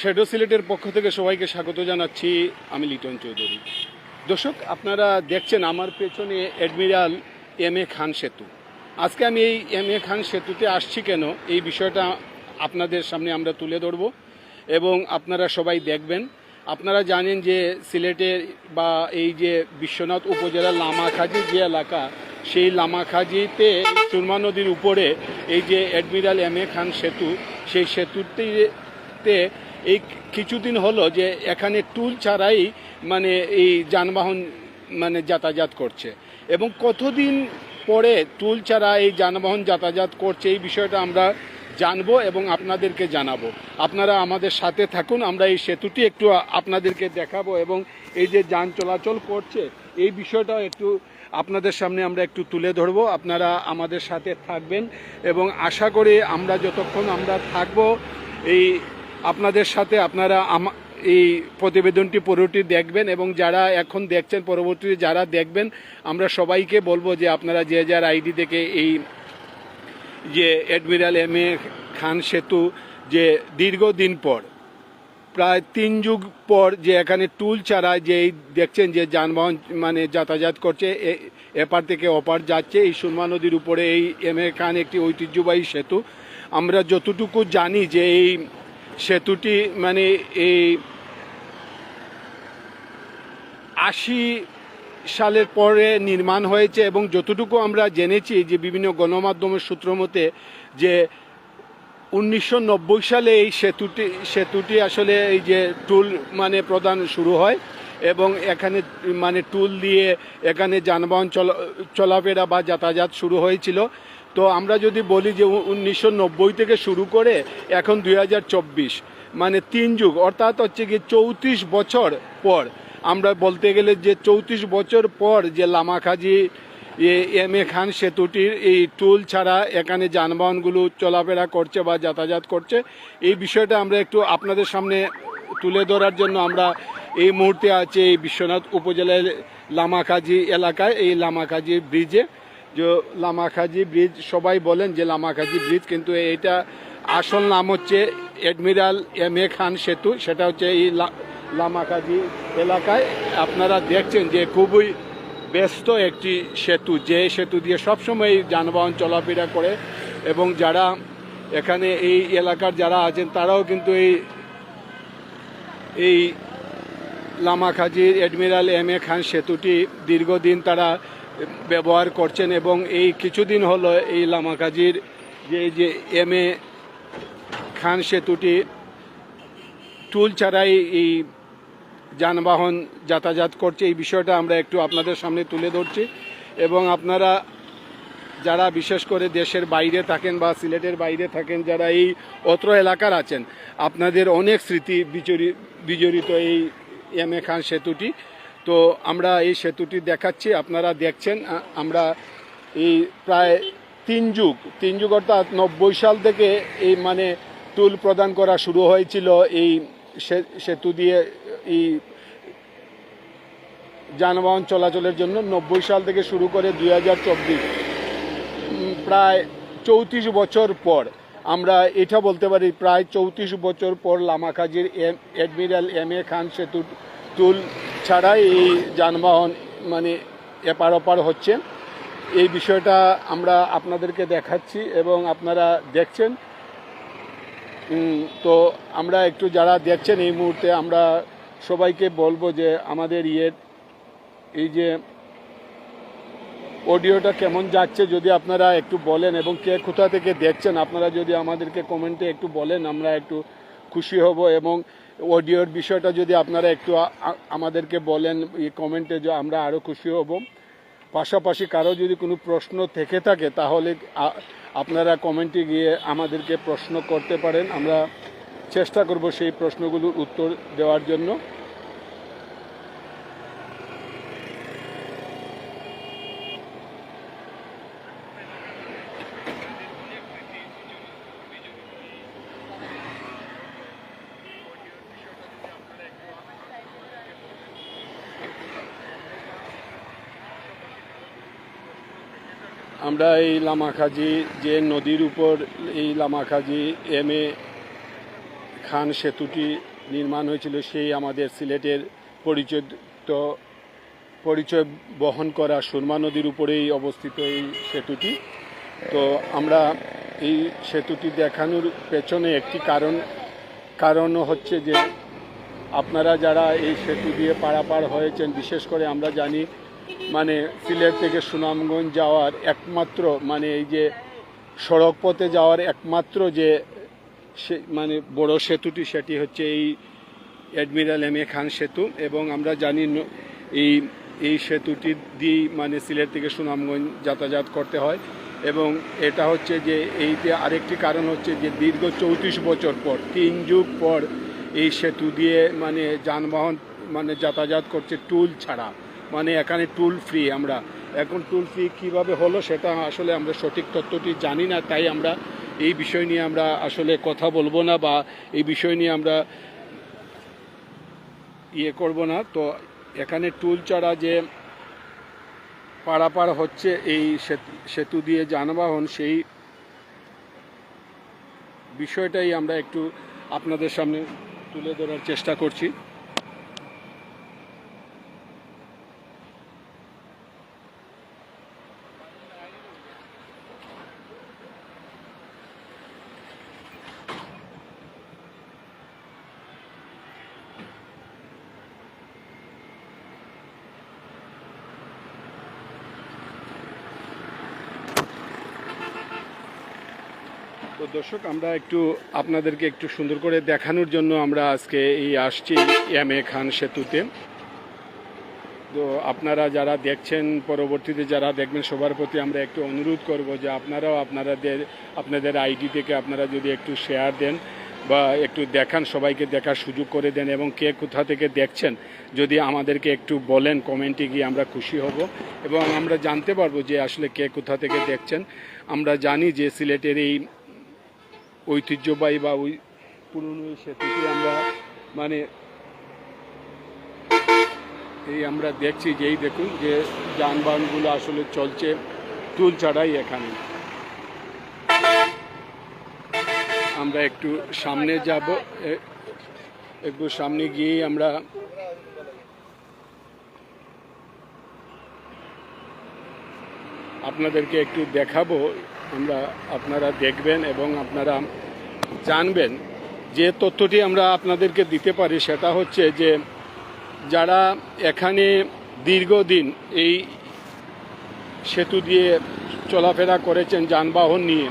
Shadow সিলেটের পক্ষ থেকে সবাইকে স্বাগত জানাচ্ছি আমি লিটন চৌধুরী। দর্শক, আপনারা দেখছেন আমার পেছনে অ্যাডমিরাল এম এ খান সেতু। আজকে আমি এই এম এ খান সেতুতে আসছি কেন? এই বিষয়টা আপনাদের সামনে আমরা তুলে ধরব এবং আপনারা সবাই দেখবেন। আপনারা জানেন যে সিলেটের বা এই যে বিশ্বনাথ উপজেলার লামাখাজি যে এলাকা, সেই লামাখাজিতে সুরমা নদীর উপরে এই যে অ্যাডমিরাল এম এ খান সেতু, সেই সেতুটিতে এই কিছুদিন হলো যে এখানে টুল ছাড়াই মানে এই যানবাহন মানে যাতায়াত করছে। এবং কতদিন পরে টুল ছাড়া এই যানবাহন যাতায়াত করছে এই বিষয়টা আমরা জানব এবং আপনাদেরকে জানাব। আপনারা আমাদের সাথে থাকুন, আমরা এই সেতুটি একটু আপনাদেরকে দেখাবো এবং এই যে যান চলাচল করছে, এই বিষয়টাও একটু আপনাদের সামনে আমরা একটু তুলে ধরবো। আপনারা আমাদের সাথে থাকবেন এবং আশা করি আমরা যতক্ষণ আমরা থাকব, এই আপনাদের সাথে আপনারা এই প্রতিবেদনটি পুরোটি দেখবেন এবং যারা এখন দেখছেন, পরবর্তীতে যারা দেখবেন, আমরা সবাইকে বলব যে আপনারা যে যার আইডি থেকে এই যে অ্যাডমিরাল এম এ খান সেতু যে দীর্ঘদিন পর, প্রায় তিন যুগ পর যে এখানে টুল ছাড়া যে দেখছেন যে যানবাহন মানে যাতায়াত করছে এপার থেকে ওপার যাচ্ছে, এই সুরমা নদীর উপরে এই এম এ খান একটি ঐতিহ্যবাহী সেতু। আমরা যতটুকু জানি যে এই সেতুটি মানে এই আশি সালের পরে নির্মাণ হয়েছে এবং যতটুকু আমরা জেনেছি যে বিভিন্ন গণমাধ্যমের সূত্র মতে যে উনিশশো নব্বই সালে এই সেতুটি সেতুটি আসলে এই যে টুল মানে প্রদান শুরু হয় এবং এখানে মানে টুল দিয়ে এখানে যানবাহন চলা, চলাফেরা বা যাতায়াত শুরু হয়েছিল। তো আমরা যদি বলি যে উনিশশো নব্বই থেকে শুরু করে এখন দুই হাজার চব্বিশ মানে তিন যুগ, অর্থাৎ হচ্ছে কি চৌত্রিশ বছর পর। আমরা বলতে গেলে যে চৌত্রিশ বছর পর যে লামাখাজি এম এ খান সেতুটির এই টুল ছাড়া এখানে যানবাহনগুলো চলাফেরা করছে বা যাতায়াত করছে, এই বিষয়টা আমরা একটু আপনাদের সামনে তুলে ধরার জন্য আমরা এই মুহূর্তে আছে এই বিশ্বনাথ উপজেলার লামাখাজি এলাকায়, এই লামাখাজি ব্রিজে। যে লামাখাজি ব্রিজ, সবাই বলেন যে লামাখাজি ব্রিজ, কিন্তু এটা আসল নাম হচ্ছে অ্যাডমিরাল এম এ খান সেতু, সেটা হচ্ছে এই লা- লামাকাজি এলাকায়। আপনারা দেখছেন যে খুবই ব্যস্ত একটি সেতু, যে সেতু দিয়ে সবসময় যানবাহন চলাফেরা করে এবং যারা এখানে এই এলাকার যারা আছেন, তারাও কিন্তু এই এই লামাখাজির অ্যাডমিরাল এম এ খান সেতুটি দীর্ঘদিন তারা ব্যবহার করছেন এবং এই কিছুদিন হলো এই লামাখাজির যে যে এম এ খান সেতুটি টুল ছাড়াই এই যানবাহন যাতায়াত করছে। এই বিষয়টা আমরা একটু আপনাদের সামনে তুলে ধরছি এবং আপনারা যারা বিশেষ করে দেশের বাইরে থাকেন বা সিলেটের বাইরে থাকেন, যারা এই অত্র এলাকার আছেন, আপনাদের অনেক স্মৃতি বিজড়িত এই এম এ খান সেতুটি। তো আমরা এই সেতুটি দেখাচ্ছি, আপনারা দেখছেন আমরা এই প্রায় তিন যুগ তিন যুগ অর্থাৎ নব্বই সাল থেকে এই মানে টুল প্রদান করা শুরু হয়েছিল এই সেতু দিয়ে এই যানবাহন চলাচলের জন্য নব্বই সাল থেকে শুরু করে দুই হাজার চব্বিশ। প্রায় চৌত্রিশ বছর পর আমরা এটা বলতে পারি, প্রায় চৌত্রিশ বছর পর লামাখাজির M, admiral M A Khan সেতু টুল ছাড়াই এই যানবাহন মানে এপার ওপার হচ্ছে। এই বিষয়টা আমরা আপনাদেরকে দেখাচ্ছি এবং আপনারা দেখছেন। তো আমরা একটু যারা দেখছেন এই মুহূর্তে আমরা সবাইকে বলব যে আমাদের ইয়ের এই যে অডিওটা কেমন যাচ্ছে যদি আপনারা একটু বলেন এবং কে কোথা থেকে দেখছেন, আপনারা যদি আমাদেরকে কমেন্টে একটু বলেন, আমরা একটু খুশি হব এবং অডিওর বিষয়টা যদি আপনারা একটু আমাদেরকে বলেন, এই কমেন্টে যে আমরা আরও খুশি হব। পাশাপাশি কারও যদি কোনো প্রশ্ন থেকে থাকে, তাহলে আপনারা কমেন্টে গিয়ে আমাদেরকে প্রশ্ন করতে পারেন। আমরা চেষ্টা করব সেই প্রশ্নগুলোর উত্তর দেওয়ার জন্য। আমরা এই লামাখাজি যে নদীর উপর এই লামাখাজি এম এ খান সেতুটি নির্মাণ হয়েছিল, সেই আমাদের সিলেটের পরিচিত পরিচয় বহন করা সুরমা নদীর উপরেই অবস্থিত এই সেতুটি। তো আমরা এই সেতুটি দেখানোর পেছনে একটি কারণ কারণ হচ্ছে যে আপনারা যারা এই সেতু দিয়ে পারাপার হয়েছেন, বিশেষ করে আমরা জানি মানে সিলেট থেকে সুনামগঞ্জ যাওয়ার একমাত্র মানে এই যে সড়ক পথে যাওয়ার একমাত্র যে মানে বড় সেতুটি সেটি হচ্ছে এই অ্যাডমিরাল এম এ খান সেতু এবং আমরা জানি এই এই সেতুটি দিয়েই মানে সিলেট থেকে সুনামগঞ্জ যাতায়াত করতে হয় এবং এটা হচ্ছে যে এইতে আরেকটি কারণ হচ্ছে যে দীর্ঘ চৌত্রিশ বছর পর, তিন যুগ পর এই সেতু দিয়ে মানে যানবাহন মানে যাতায়াত করছে টুল ছাড়া। মানে এখানে টুল ফ্রি আমরা। এখন টুল ফ্রি কীভাবে হলো সেটা আসলে আমরা সঠিক তথ্যটি জানি না, তাই আমরা এই বিষয় নিয়ে আমরা আসলে কথা বলব না বা এই বিষয় নিয়ে আমরা ইয়ে করব না। তো এখানে টুল ছাড়া যে পারাপার হচ্ছে এই সেতু- সেতু দিয়ে যানবাহন, সেই বিষয়টাই আমরা একটু আপনাদের সামনে তুলে ধরার চেষ্টা করছি। দর্শক, আমরা একটু আপনাদেরকে একটু সুন্দর করে দেখানোর জন্য আমরা আজকে এই আসছি এম এ খান সেতুতে। তো আপনারা যারা দেখছেন, পরবর্তীতে যারা দেখবেন, সবার প্রতি আমরা একটু অনুরোধ করব যে আপনারাও আপনাদের আপনাদের আইডি থেকে আপনারা যদি একটু শেয়ার দেন বা একটু দেখান, সবাইকে দেখার সুযোগ করে দেন এবং কে কোথা থেকে দেখছেন, যদি আমাদেরকে একটু বলেন, কমেন্টে গিয়ে আমরা খুশি হব। এবং আমরা জানতে পারব যে আসলে কে কোথা থেকে দেখছেন। আমরা জানি যে সিলেটের এই ঐতিহ্যবাহী বা ওই পুরনো সেতুটি আমরা মানে এই আমরা দেখছি যেই দেখুন যে যানবাহনগুলো আসলে চলছে টুল ছাড়াই এখানে। আমরা একটু সামনে যাব একটু সামনে গিয়ে আমরা আপনাদেরকে একটু দেখাবো। আমরা আপনারা দেখবেন এবং আপনারা জানবেন যে তথ্যটি আমরা আপনাদেরকে দিতে পারি সেটা হচ্ছে যে যারা এখানে দীর্ঘদিন এই সেতু দিয়ে চলাফেরা করেছেন যানবাহন নিয়ে,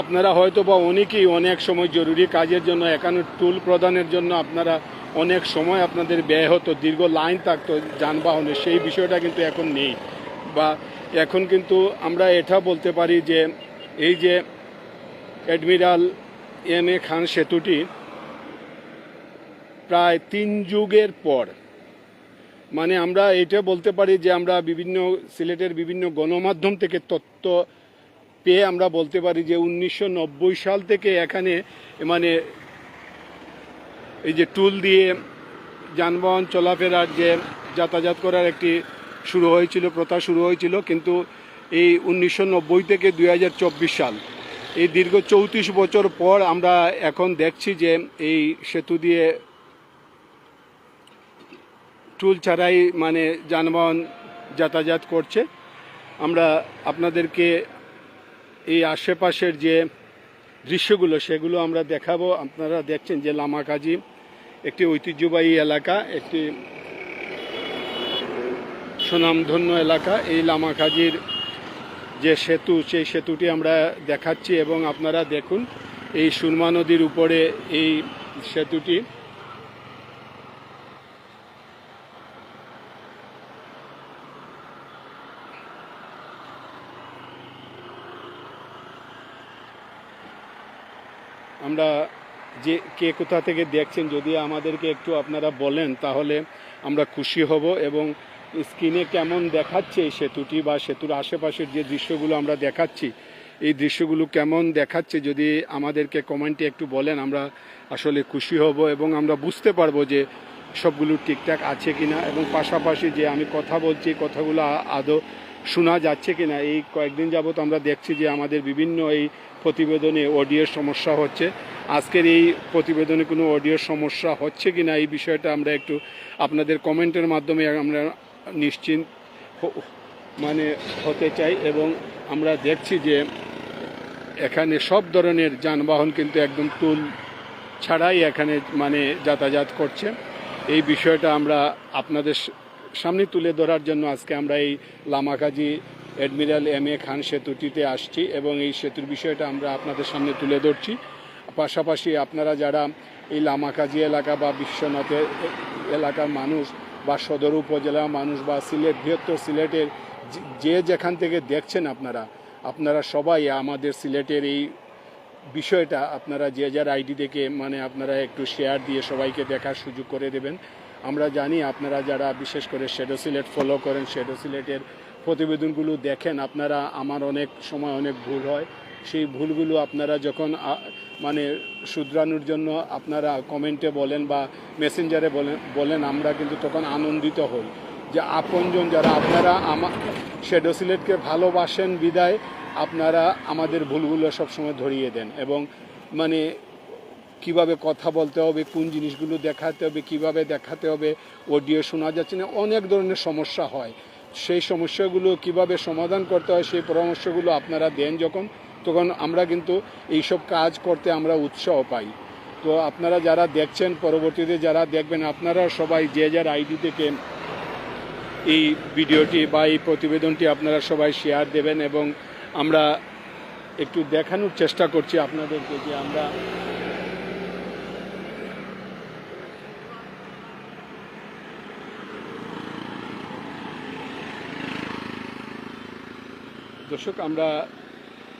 আপনারা হয়তো বা অনেকেই অনেক সময় জরুরি কাজের জন্য এখানে টুল প্রদানের জন্য আপনারা অনেক সময় আপনাদের ব্যয় হতো, দীর্ঘ লাইন থাকতো যানবাহনে, সেই বিষয়টা কিন্তু এখন নেই। বা এখন কিন্তু আমরা এটা বলতে পারি যে এই যে অ্যাডমিরাল এম এ খান সেতুটি প্রায় তিন যুগের পর মানে আমরা এটা বলতে পারি যে আমরা বিভিন্ন সিলেটের বিভিন্ন গণমাধ্যম থেকে তথ্য পেয়ে আমরা বলতে পারি যে উনিশশো নব্বই সাল থেকে এখানে মানে এই যে টুল দিয়ে যানবাহন চলাফেরার যে যাতায়াত করার একটি শুরু হয়েছিল, প্রথা শুরু হয়েছিল কিন্তু এই উনিশশো নব্বই থেকে দুই হাজার চব্বিশ সাল। এই দীর্ঘ চৌত্রিশ বছর পর আমরা এখন দেখছি যে এই সেতু দিয়ে টুল ছাড়াই মানে যানবাহন যাতায়াত করছে। আমরা আপনাদেরকে এই আশেপাশের যে দৃশ্যগুলো সেগুলো আমরা দেখাবো। আপনারা দেখছেন যে লামাকাজি, একটি ঐতিহ্যবাহী এলাকা, একটি সুনামধন্য এলাকা, এই লামাকাজির যে সেতু, সেই সেতুটি আমরা দেখাচ্ছি এবং আপনারা দেখুন, এই সুরমা নদীর উপরে এই সেতুটি। আমরা যে কে কোথা থেকে দেখছেন, যদি আমাদেরকে একটু আপনারা বলেন, তাহলে আমরা খুশি হব এবং স্ক্রিনে কেমন দেখাচ্ছে সেতুটি বা সেতুর আশেপাশের যে দৃশ্যগুলো আমরা দেখাচ্ছি, এই দৃশ্যগুলো কেমন দেখাচ্ছে যদি আমাদেরকে কমেন্টে একটু বলেন, আমরা আসলে খুশি হব এবং আমরা বুঝতে পারব যে সবগুলো ঠিকঠাক আছে কিনা এবং পাশাপাশি যে আমি কথা বলছি কথাগুলো আদৌ শোনা যাচ্ছে কিনা, এই কয়েকদিন যাবত আমরা দেখছি যে আমাদের বিভিন্ন এই প্রতিবেদনে অডিওর সমস্যা হচ্ছে। আজকের এই প্রতিবেদনে কোনো অডিওর সমস্যা হচ্ছে কিনা এই বিষয়টা আমরা একটু আপনাদের কমেন্টের মাধ্যমে আমরা নিশ্চিন্ত মানে হতে চাই এবং আমরা দেখছি যে এখানে সব ধরনের যানবাহন কিন্তু একদম টুল ছাড়াই এখানে মানে যাতায়াত করছে। এই বিষয়টা আমরা আপনাদের সামনে তুলে ধরার জন্য আজকে আমরা এই Lamakazi admiral M A Khan সেতুটিতে আসছি এবং এই সেতুর বিষয়টা আমরা আপনাদের সামনে তুলে ধরছি। পাশাপাশি আপনারা যারা এই লামাকাজি এলাকা বা বিশ্বনাথের এলাকার মানুষ বা সদর উপজেলার মানুষ বা সিলেট, বৃহত্তর সিলেটের যে- যেখান থেকে দেখছেন আপনারা আপনারা সবাই আমাদের সিলেটের এই বিষয়টা আপনারা যে যার আইডি থেকে মানে আপনারা একটু শেয়ার দিয়ে সবাইকে দেখার সুযোগ করে দেবেন। আমরা জানি আপনারা যারা বিশেষ করে শেডো সিলেট ফলো করেন শেডো সিলেটের প্রতিবেদনগুলো দেখেন, আপনারা আমার অনেক সময় অনেক ভুল হয়। সেই ভুলগুলো আপনারা যখন মানে শুধরানোর জন্য আপনারা কমেন্টে বলেন বা মেসেঞ্জারে বলেন বলেন, আমরা কিন্তু তখন আনন্দিত হই। যে আপনজন যারা, আপনারা আমা শেডো সিলেটকে ভালোবাসেন বিদায়, আপনারা আমাদের ভুলগুলো সবসময় ধরিয়ে দেন এবং মানে কীভাবে কথা বলতে হবে, কোন জিনিসগুলো দেখাতে হবে, কীভাবে দেখাতে হবে অডিও শোনা যাচ্ছে না, অনেক ধরনের সমস্যা হয়। সেই সমস্যাগুলো কীভাবে সমাধান করতে হয়, সেই পরামর্শগুলো আপনারা দেন যখন তখন আমরা কিন্তু এইসব কাজ করতে আমরা উৎসাহ পাই। তো আপনারা যারা দেখছেন পরবর্তীতে, যারা দেখবেন, আপনারা সবাই যে যার আইডি থেকে এই ভিডিওটি বা এই প্রতিবেদনটি আপনারা সবাই শেয়ার দেবেন এবং আমরা একটু দেখানোর চেষ্টা করছি আপনাদেরকে যে আমরা দর্শক, আমরা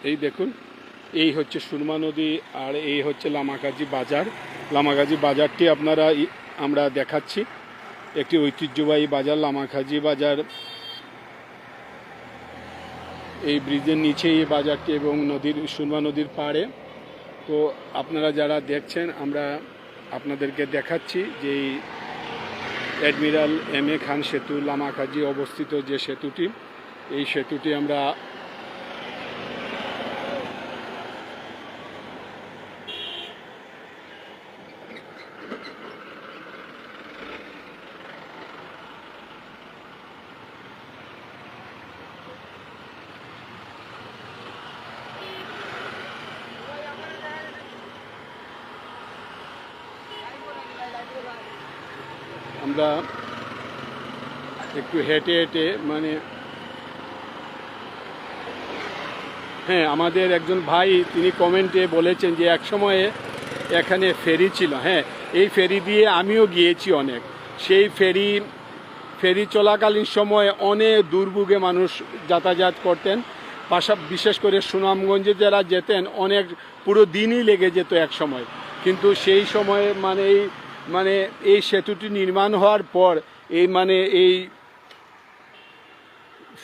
এই দেখুন, এই হচ্ছে সুরমা নদী আর এই হচ্ছে লামাকাজি বাজার। লামাকাজি বাজারটি আপনারা আমরা দেখাচ্ছি। একটি ঐতিহ্যবাহী বাজার লামাখাজি বাজার। এই ব্রিজের নিচে এই বাজারটি এবং নদীর, সুরমা নদীর পাড়ে। তো আপনারা যারা দেখছেন, আমরা আপনাদেরকে দেখাচ্ছি যে এই অ্যাডমিরাল এম এ খান সেতু লামাকাজি অবস্থিত যে সেতুটি, এই সেতুটি আমরা আমরা একটু হেঁটে হেঁটে মানে হ্যাঁ আমাদের একজন ভাই, তিনি কমেন্টে বলেছেন যে এক সময়ে এখানে ফেরি ছিল হ্যাঁ এই ফেরি দিয়ে আমিও গিয়েছি অনেক। সেই ফেরি ফেরি চলাকালীন সময়ে অনেক দুর্ভোগে মানুষ যাতায়াত করতেন। পাশা, বিশেষ করে সুনামগঞ্জে যারা যেতেন, অনেক পুরো দিনই লেগে যেত এক সময়। কিন্তু সেই সময়ে মানে এই মানে এই সেতুটি নির্মাণ হওয়ার পর এই মানে এই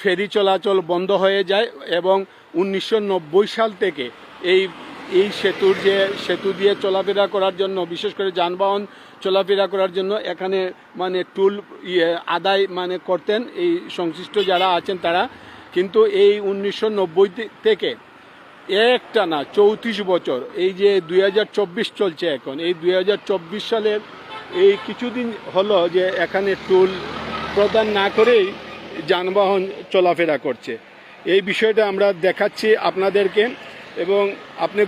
ফেরি চলাচল বন্ধ হয়ে যায় এবং উনিশশো নব্বই সাল থেকে এই এই সেতুর যে, সেতু দিয়ে চলাফেরা করার জন্য, বিশেষ করে যানবাহন চলাফেরা করার জন্য এখানে মানে টুল ইয়ে আদায় মানে করতেন এই সংশ্লিষ্ট যারা আছেন তারা। কিন্তু এই উনিশশো নব্বই থেকে একটা না, চৌত্রিশ বছর। এই যে দুই হাজার চব্বিশ চলছে এখন, এই দুই হাজার চব্বিশ সালের এই কিছুদিন হলো যে এখানে টোল প্রদান না করেই যানবাহন চলাফেরা করছে। এই বিষয়টা আমরা দেখাচ্ছি আপনাদেরকে এবং আপনি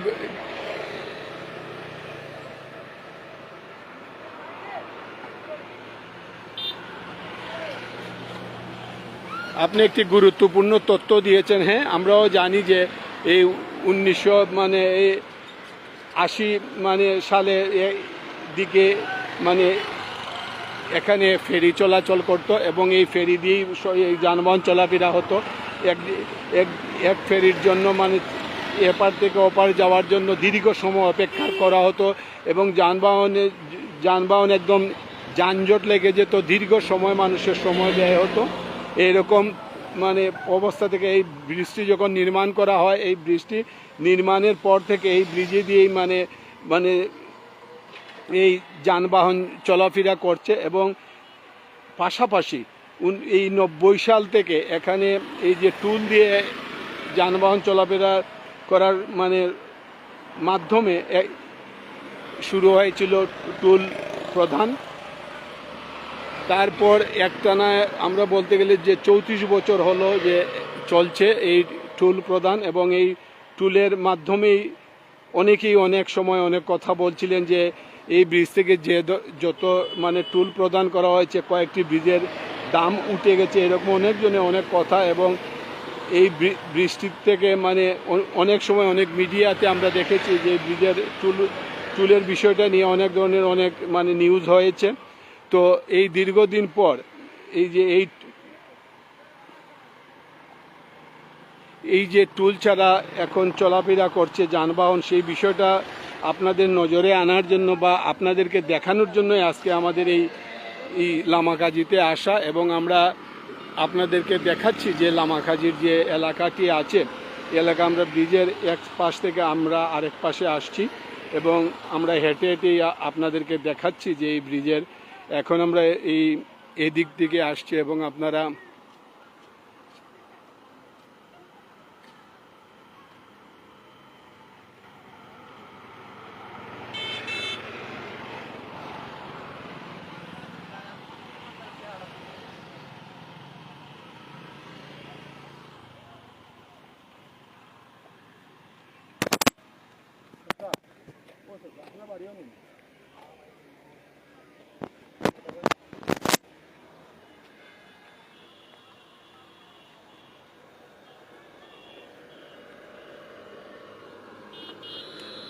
আপনি একটি গুরুত্বপূর্ণ তথ্য দিয়েছেন হ্যাঁ আমরাও জানি যে এই উনিশশো মানে এই আশি মানে সালে দিকে মানে এখানে ফেরি চলাচল করত এবং এই ফেরি দিয়েই যানবাহন চলাফেরা হতো। এক এক এক ফেরির জন্য মানে এপার থেকে ওপার যাওয়ার জন্য দীর্ঘ সময় অপেক্ষা করা হতো এবং যানবাহনে, যানবাহন একদম যানজট লেগে যেত, দীর্ঘ সময় মানুষের সময় ব্যয় হতো। এরকম মানে অবস্থা থেকে এই ব্রিজটি যখন নির্মাণ করা হয়, এই ব্রিজটি নির্মাণের পর থেকে এই ব্রিজে দিয়েই মানে মানে এই যানবাহন চলাফেরা করছে এবং পাশাপাশি এই নব্বই সাল থেকে এখানে এই যে টুল দিয়ে যানবাহন চলাফেরা করার মানে মাধ্যমে শুরু হয়েছিল টুল প্রধান। তারপর একটানা আমরা বলতে গেলে যে চৌত্রিশ বছর হলো যে চলছে এই টুল প্রদান এবং এই টুলের মাধ্যমেই অনেকেই অনেক সময় অনেক কথা বলছিলেন যে এই ব্রিজ থেকে যে যত মানে টুল প্রদান করা হয়েছে, কয়েকটি ব্রিজের দাম উঠে গেছে, এরকম অনেকজনে অনেক কথা এবং এই বৃষ্টির থেকে মানে অনেক সময় অনেক মিডিয়াতে আমরা দেখেছি যে ব্রিজের টুল, টুলের বিষয়টা নিয়ে অনেক ধরনের অনেক মানে নিউজ হয়েছে। তো এই দীর্ঘদিন পর এই যে এই এই যে টুল ছাড়া এখন চলাফেরা করছে যানবাহন, সেই বিষয়টা আপনাদের নজরে আনার জন্য বা আপনাদেরকে দেখানোর জন্যই আজকে আমাদের এই এই লামাকাজিতে আসা এবং আমরা আপনাদেরকে দেখাচ্ছি যে লামাকাজির যে এলাকাটি আছে। এলাকা আমরা ব্রিজের এক পাশ থেকে আমরা আরেক পাশে আসছি এবং আমরা হেঁটে হেঁটেই আপনাদেরকে দেখাচ্ছি যে এই ব্রিজের এখন আমরা এই এদিক থেকে আসছি এবং আপনারা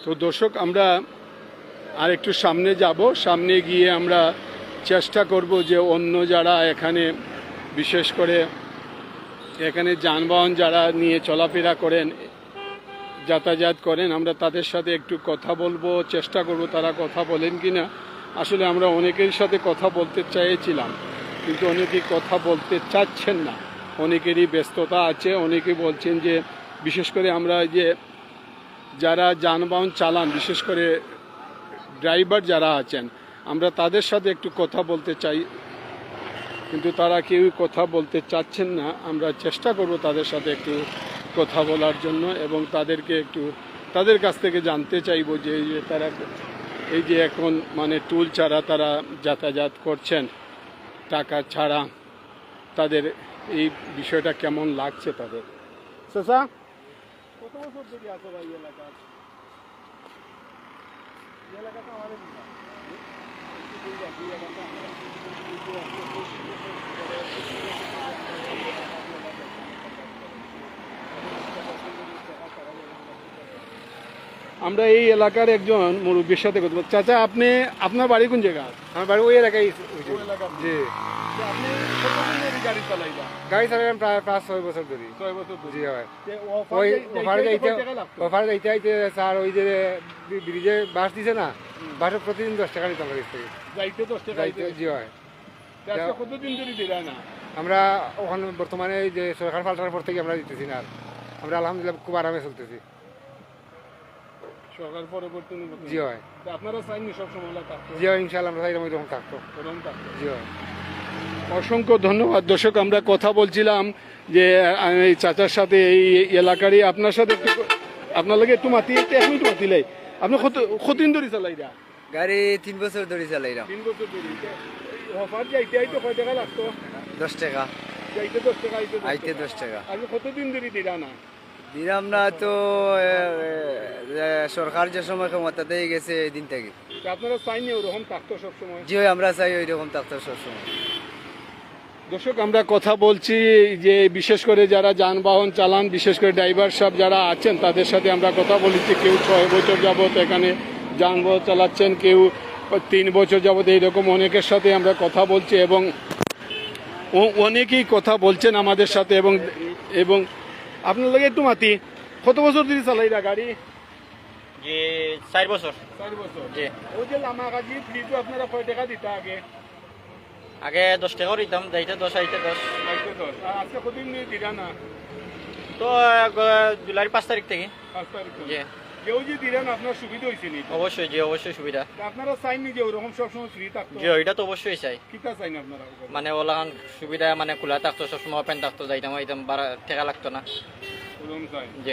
তো দর্শক, আমরা আর একটু সামনে যাব। সামনে গিয়ে আমরা চেষ্টা করব যে অন্য যারা এখানে, বিশেষ করে এখানে যানবাহন যারা নিয়ে চলাফেরা করেন, যাতায়াত করেন, আমরা তাদের সাথে একটু কথা বলব, চেষ্টা করব তারা কথা বলেন কি না আসলে আমরা অনেকের সাথে কথা বলতে চাইছিলাম কিন্তু অনেকেই কথা বলতে চাচ্ছেন না। অনেকেরই ব্যস্ততা আছে, অনেকে বলছেন যে, বিশেষ করে আমরা যে যারা যানবাহন চালান, বিশেষ করে ড্রাইভার যারা আছেন, আমরা তাদের সাথে একটু কথা বলতে চাই। কিন্তু তারা কেউই কথা বলতে চাচ্ছেন না। আমরা চেষ্টা করব তাদের সাথে একটু কথা বলার জন্য এবং তাদেরকে একটু, তাদের কাছ থেকে জানতে চাইব যে এই যে তারা, এই যে এখন মানে টুল ছাড়া তারা যাতায়াত করছেন, টাকা ছাড়া, তাদের এই বিষয়টা কেমন লাগছে তাদের? বছর থেকে আছো ভাই এই এলাকাটা আমাদের এলাকা, আমরা এই এলাকার একজন মুরব্বীর সাথে কথা বলছি। চাচা আপনি আপনার বাড়ি কোন জায়গা? আমার বাড়ি ওই এলাকায় জি। আপনি ধরে গাড়ি চালাইবা। গাড়ি চালালাম প্রায় পাঁচ ছয় বছর ধরে ছয় বছর ধরে জি হয়। ওই অফার যাইতে? ওফারে যাইতে স্যার ওই যে ব্রিজে বাস দিছে না বাসে প্রতিদিন দশ টাকা নিতাম গাড়ি থেকে যাইতে দশ টাকা যাইতে জি হয়। কতদিন ধরে দিলা না? আমরা ওখানে বর্তমানে যে সরকার পাল্টার পর থেকে আমরা দিতেছি না। আমরা আলহামদুলিল্লাহ খুব আরামে চলতেছি। সরকার পরবর্তী জি হয়। আপনারা চাইনি সব সময় থাকতো জি হয় ইনশাল্লাহ আমরা চাইলাম ওইরকম থাকতো এরকম থাকতো জি হয়। অসংখ্য ধন্যবাদ। দর্শক আমরা কথা বলছিলাম যে এই চাচার সাথে এই এলাকারই। আপনার সাথে একটু আপনার লাগে একটু মাতি একটু এক মিনিট মাতিলাই আপনি কত কতদিন ধরে চালাই দা গাড়ি তিন বছর ধরে চালাইলাম তিন বছর ধরে অফার যাইতে আইতে কয় টাকা লাগতো? দশ টাকা। যাইতে দশ টাকা আইতে আইতে টাকা। দশ টাকা। আপনি কতদিন ধরে দিলা না? দিলাম না তো সরকার যে সময় ক্ষমতাতে গেছে এই দিন থেকে। আপনারা চাইনি ওরকম থাকতো সবসময়? জি আমরা চাই ওই রকম থাকতো সবসময়। দর্শক আমরা কথা বলছি যে বিশেষ করে যারা যানবাহন চালান বিশেষ করে ড্রাইভার সাহেব যারা আছেন তাদের সাথে আমরা কথা বলেছি। কেউ ছয় বছর যাবত এখানে যানবাহন চালাচ্ছেন কেউ তিন বছর যাবত এইরকম অনেকের সাথে আমরা কথা বলছি এবং অনেকেই কথা বলছেন আমাদের সাথে এবং এবং আপনার লাগে একটু মাতি কত বছর দিদি চালাই না গাড়ি? যে চার বছর। চার বছর। জি। ওই যে লামাগাজি ফ্রিজও আপনারা কয় টাকা দিতে আগে? আগে দশ টাকাও দিতাম যাইতে দশ আইতে দশ। না? তো জুলাইয়ের পাঁচ তারিখ থেকে। পাঁচ তারিখ জি। কেউ যে দিলেন আপনার সুবিধা হয়েছে নি অবশ্যই জি অবশ্যই সুবিধা। আপনারা চাইনি যে ওরকম সবসময় ফ্রি থাকতো? জি ওইটা তো অবশ্যই চাই। আপনারা মানে ওলাখান সুবিধা মানে খোলা থাকতো সবসময় ওপেন থাকতো যাইতাম আইতাম বাড়া টেকা লাগতো না। চাই। জি।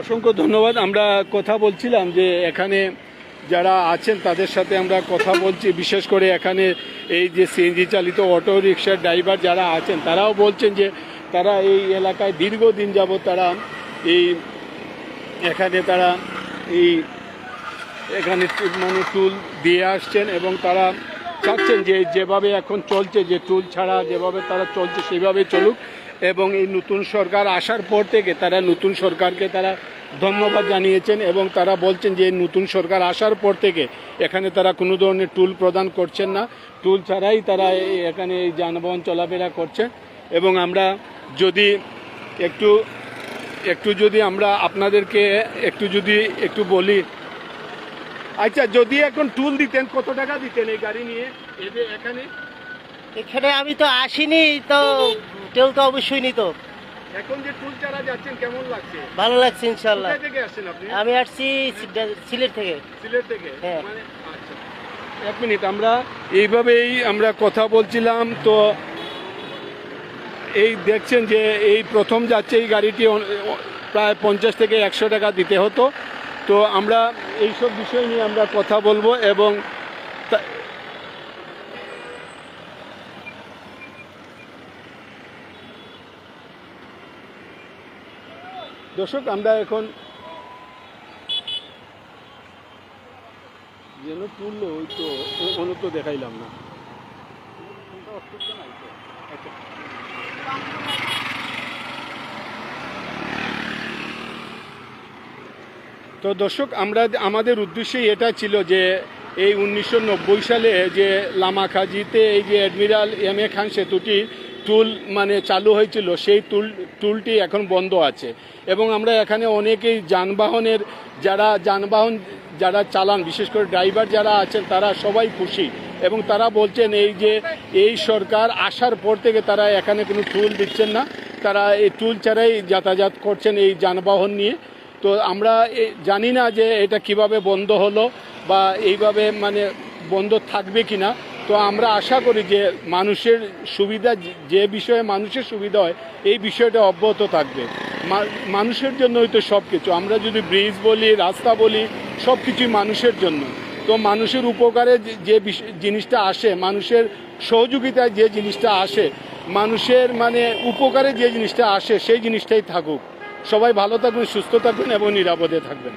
অসংখ্য ধন্যবাদ। আমরা কথা বলছিলাম যে এখানে যারা আছেন, তাদের সাথে আমরা কথা বলছি। বিশেষ করে এখানে এই যে সিএনজি চালিত অটো রিক্সার ড্রাইভার যারা আছেন, তারাও বলছেন যে তারা এই এলাকায় দীর্ঘদিন যাবত তারা এই এখানে তারা এই এখানে মানে টুল দিয়ে আসছেন এবং তারা চাচ্ছেন যে যেভাবে এখন চলছে, যে টুল ছাড়া যেভাবে তারা চলছে, সেভাবে চলুক এবং এই নতুন সরকার আসার পর থেকে তারা নতুন সরকারকে তারা ধন্যবাদ জানিয়েছেন এবং তারা বলছেন যে নতুন সরকার আসার পর থেকে এখানে তারা কোনো ধরনের টুল প্রদান করছেন না। টুল ছাড়াই তারা এখানে এই যানবাহন চলাফেরা করছে এবং আমরা যদি একটু একটু যদি আমরা আপনাদেরকে একটু যদি একটু বলি আচ্ছা যদি এখন টুল দিতেন, কত টাকা দিতেন এই গাড়ি নিয়ে? এখানে? এখানে আমি তো আসিনি, তো তেল তো অবশ্যই নিত। এখন যে টুল চালা যাচ্ছেন কেমন লাগছে? ভালো লাগছে ইনশাল্লাহ। কোথা থেকে আসছেন আপনি? আমি আসছি সিলেট থেকে। সিলেট থেকে? হ্যাঁ। মানে আচ্ছা। এক মিনিট আমরা এইভাবেই আমরা কথা বলছিলাম তো এই দেখছেন যে এই প্রথম যাচ্ছে এই গাড়িটি প্রায় পঞ্চাশ থেকে একশো টাকা দিতে হতো। তো আমরা এইসব বিষয় নিয়ে আমরা কথা বলব এবং দর্শক, আমরা এখন যেন তুললো ওই তো অনু তো দেখাইলাম না। তো দর্শক, আমরা আমাদের উদ্দেশ্যই এটা ছিল যে এই উনিশশো নব্বই সালে যে লামাখাজিতে এই যে অ্যাডমিরাল এম এ খান সেতুটি টুল মানে চালু হয়েছিল, সেই টুল টুলটি এখন বন্ধ আছে। এবং আমরা এখানে অনেকেই যানবাহনের, যারা যানবাহন, যারা চালান, বিশেষ করে ড্রাইভার যারা আছেন, তারা সবাই খুশি। এবং তারা বলছেন, এই যে, এই সরকার আসার পর থেকে তারা এখানে কোনো টুল দিচ্ছেন না। তারা এই টুল ছাড়াই যাতায়াত করছেন এই যানবাহন নিয়ে। তো আমরা জানি না যে এটা কীভাবে বন্ধ হলো বা এইভাবে মানে বন্ধ থাকবে কিনা। তো আমরা আশা করি যে মানুষের সুবিধা, যে- বিষয়ে মানুষের সুবিধা হয়, এই বিষয়টা অব্যাহত থাকবে। মানুষের জন্যই তো সব কিছু আমরা যদি ব্রিজ বলি, রাস্তা বলি সব কিছুই মানুষের জন্য। তো মানুষের উপকারে যে- জিনিসটা আসে, মানুষের সহযোগিতায় যে জিনিসটা আসে, মানুষের মানে উপকারে যে জিনিসটা আসে, সেই জিনিসটাই থাকুক। সবাই ভালো থাকবেন, সুস্থ থাকবেন এবং নিরাপদে থাকবেন।